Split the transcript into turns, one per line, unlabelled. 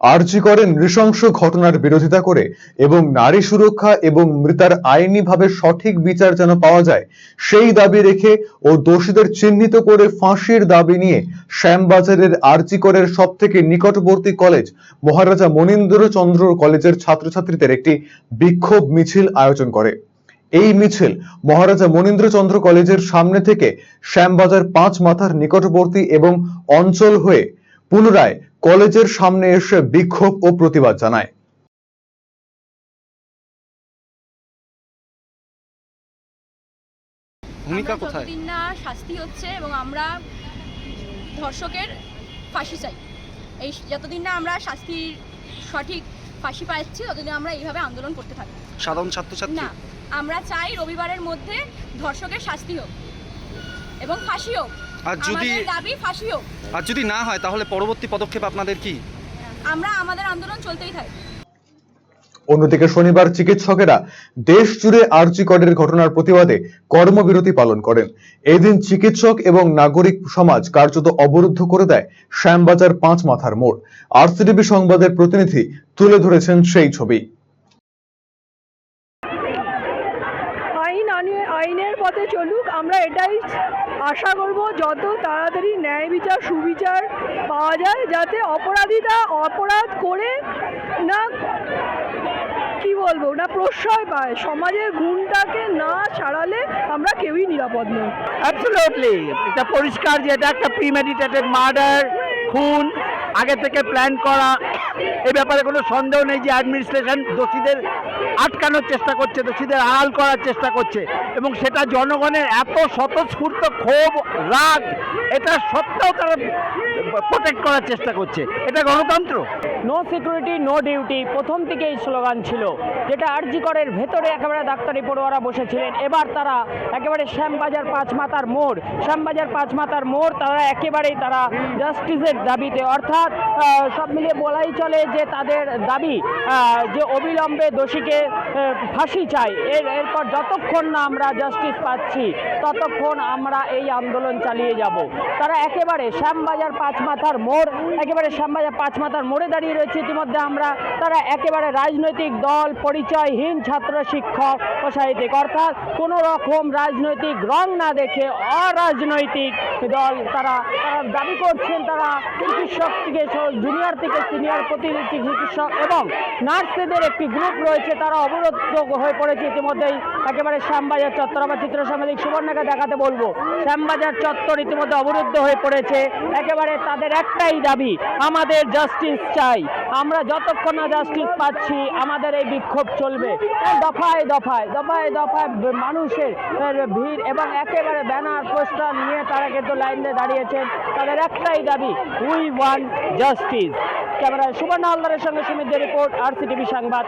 আর্জি করেন নৃশংস ঘটনার বিরোধিতা করে এবং নারী সুরক্ষা এবং মৃতার আইনিভাবে সঠিক বিচার যেন পাওয়া যায়, সেই দাবি রেখে ও দোষীদের চিহ্নিত করে ফাঁসির দাবি নিয়ে শ্যামবাজারের আরজি করের সব থেকে নিকটবর্তী কলেজ মহারাজা মনীন্দ্রচন্দ্র কলেজের ছাত্রছাত্রীদের একটি বিক্ষোভ মিছিল আয়োজন করে। এই মিছিল মহারাজা মনীন্দ্রচন্দ্র কলেজের সামনে থেকে শ্যামবাজার পাঁচ মাথার নিকটবর্তী এবং অঞ্চল হয়ে পুনরায় কলেজের সামনে এসে বিক্ষোভ ও প্রতিবাদ জানায়।
ভূমিকা কোথায়?
যতদিন না শাস্তি হচ্ছে এবং আমরা ধর্ষকের ফাঁসি চাই এই যতদিন না আমরা শাস্তির সঠিক ফাঁসি পাচ্ছি ততদিন আমরা এইভাবে আন্দোলন করতে থাকব।
সাধারণ ছাত্রছাত্রী?
না আমরা চাই রবিবারের মধ্যে ধর্ষকের শাস্তি হোক এবং ফাঁসি হোক।
আর যদি
দাবি ফাঁসি হোক।
আর যদি না হয় তাহলে পরবর্তী পদক্ষেপ আপনাদের কি?
আমরা আমাদের আন্দোলন চলতেই থাকবে
অন্যদিকে শনিবার চিকিৎসকেরা দেশ জুড়ে ঘটনার প্রতিবাদে কর্মবিরতি পালন করেন। এদিন চিকিৎসক এবং নাগরিক সমাজ কার্যত অবরুদ্ধ করে দেয় শ্যামবাজার পাঁচ মাথার মোড়। আরসিটিভি সংবাদের প্রতিনিধি তুলে ধরেছেন সেই ছবি।
আইনের পথে চলুক, আমরা এটাই আশা করব যত তাড়াতাড়ি ন্যায় বিচার, সুবিচার পাওয়া যায়, যাতে অপরাধীরা অপরাধ করে না, কি বলব, না প্রশ্রয় পায়। সমাজের গুণটাকে না ছাড়ালে আমরা কেউই নিরাপদ নই।
অ্যাবসলিউটলি এটা পরিষ্কার যে এটা একটা প্রিমেডিটেটেড মার্ডার খুন, আগে থেকে প্ল্যান করা। এই ব্যাপারে কোনো সন্দেহ নেই যে অ্যাডমিনিস্ট্রেশন দোষীদের আটকানোর চেষ্টা করছে, দোষীদের আড়াল করার চেষ্টা করছে। এবং সেটা জনগণের এত স্বতঃস্ফূর্ত ক্ষোভ, রাগ, এটা সত্ত্বেও তারা প্রোটেক্ট করার চেষ্টা করছে। এটা গণতন্ত্র?
নো সিকিউরিটি নো ডিউটি প্রথম থেকেই স্লোগান ছিল, যেটা আরজি করের ভেতরে একেবারে ডাক্তারি পড়ুয়ারা বসেছিলেন। এবার তারা একেবারে শ্যামবাজার পাঁচ মাথার মোড়, শ্যামবাজার পাঁচ মাথার মোড়, তারা একেবারেই তারা জাস্টিসের দাবিতে। অর্থাৎ সব মিলিয়ে বলাই চলে যে তাদের দাবি যে অবিলম্বে দোষীকে ফাঁসি চাই। এর, এরপর যতক্ষণ না আমরা জাস্টিস পাচ্ছি, ততক্ষণ আমরা এই আন্দোলন চালিয়ে যাব। তারা একেবারে শ্যামবাজার পাঁচ মাথার মোড়, একেবারে শ্যামবাজার পাঁচ মাথার মোড়ে দাঁড়িয়ে রয়েছে ইতিমধ্যে আমরা তারা একেবারে রাজনৈতিক দল, পরিচয়হীন ছাত্র, শিক্ষক ও সাহিত্যিক অর্থাৎ কোনো রকম রাজনৈতিক রং না দেখে অরাজনৈতিক দল তারা দাবি করছেন তারা চিকিৎসক থেকে জুনিয়র থেকে সিনিয়র প্রতিনিধি চিকিৎসক এবং নার্সদের একটি গ্রুপ রয়েছে, তারা অবরুদ্ধ হয়ে পড়েছে ইতিমধ্যেই। একেবারে শ্যামবাজার চত্বর। আমার চিত্র সাংবাদিক সুবর্ণাকে দেখাতে বলব। শ্যামবাজার চত্বর ইতিমধ্যে অবরুদ্ধ হয়ে পড়েছে। একেবারে তাদের একটাই দাবি, আমাদের জাস্টিস চাই। আমরা যতক্ষণ না জাস্টিস পাচ্ছি, আমাদের এই বিক্ষোভ চলবে। দফায় দফায় দফায় দফায় মানুষের ভিড় এবং একেবারে ব্যানার, পোস্টার নিয়ে তারা কিন্তু লাইন দিয়ে দাঁড়িয়েছেন। তাদের একটাই দাবি উই ওয়ান জাস্টিস ক্যামেরায় সুবর্ণ হালদারের সঙ্গে সুমিদ্ধ রিপোর্ট আর সিটিভি সংবাদ।